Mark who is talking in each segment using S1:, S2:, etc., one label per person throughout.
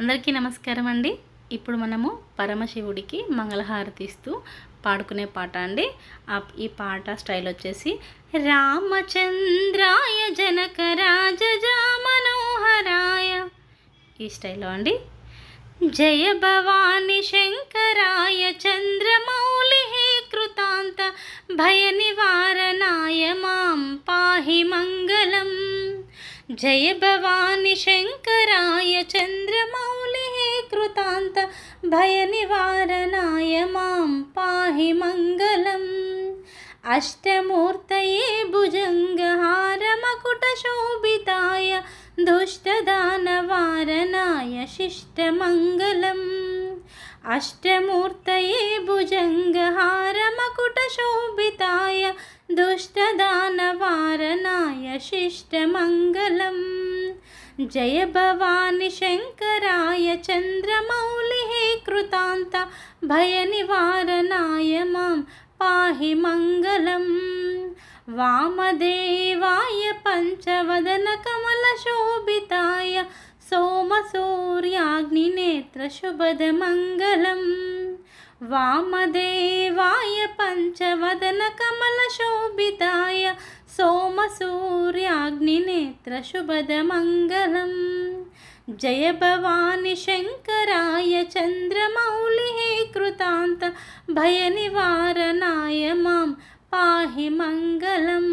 S1: అందరికీ నమస్కారం అండి. ఇప్పుడు మనము పరమశివుడికి మంగళహారతి ఇస్తూ పాడుకునే పాట అండి. ఈ పాట స్టైల్ వచ్చేసి రామచంద్రాయ జనక రాజజా మనోహరాయ ఈ స్టైల్లో అండి. జయ భవాని శంకరాయ చంద్రమౌళి కృతాంత భయ నివారణాయ మాం పాహి మంగళం. జయ భవాని శంకరాయ చంద్ర भयनिवारणाय मां पाहि मङ्गलम् अष्टमूर्तये भुजङ्गहारमकुटशोभिताय दुष्टदानवारणाय शिष्टमङ्गलम् अष्टमूर्तये भुजङ्गहारमकुटशोभिताय दुष्टदानवारणाय शिष्टमङ्गलम् जय भवानि शङ्कराय चन्द्रमौलि कृतान्त भयनिवारणाय मां पाहि मङ्गलम्। वामदेवाय पञ्चवदनकमलशोभिताय सोमसूर्याग्निनेत्रशुभदमङ्गलम् वामदेवाय पञ्चवदनकमलशोभिताय सोमसूर्याग्निनेत्रशुभदमङ्गलम् जय भवानि शङ्कराय चन्द्रमौलिः कृतान्त भयनिवारणाय मां पाहि मङ्गलम्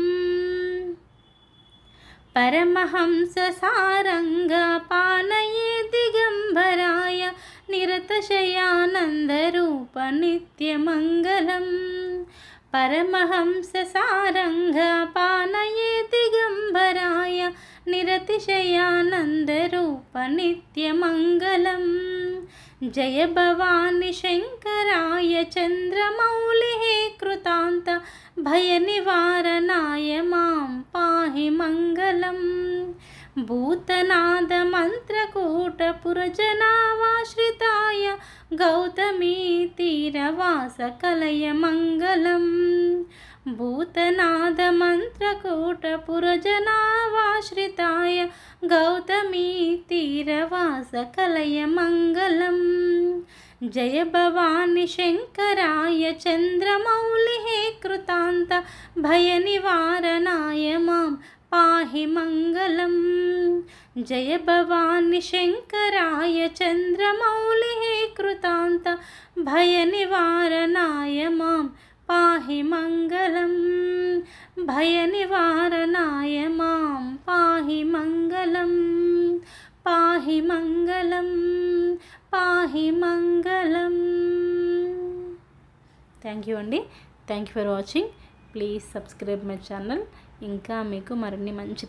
S1: परमहंससारङ्गपानये दिगम्बराय निरतशयानन्दरूप नित्यमङ्गलम् निरतिशयानन्दरूप नित्यमङ्गलम् जय भवानि शङ्कराय चन्द्रमौलिः कृतान्त भयनिवारणाय मां पाहि मङ्गलम् भूतनादमन्त्रकूटपुरजनावाश्रिताय गौतमीतीरवासकलय मङ्गलम् भूतनादमन्त्रकूटपुरजनावाश्रिताय गौतमीतीरवासकलय मङ्गलम् जय भवानि शङ्कराय चन्द्रमौलिः कृतान्त भयनिवारणाय मां पाहि मङ्गलम् जय भवानि शङ्कराय चन्द्रमौलिः कृतान्त भयनिवारणाय मां పాహి మంగళం. భయనివారణాయ మాం పాహి మంగళం. పాహి మంగళం పాహి మంగళం. థ్యాంక్ యూ అండి. Thank you for watching please subscribe my channel ఇంకా మీకు మరిన్ని మంచి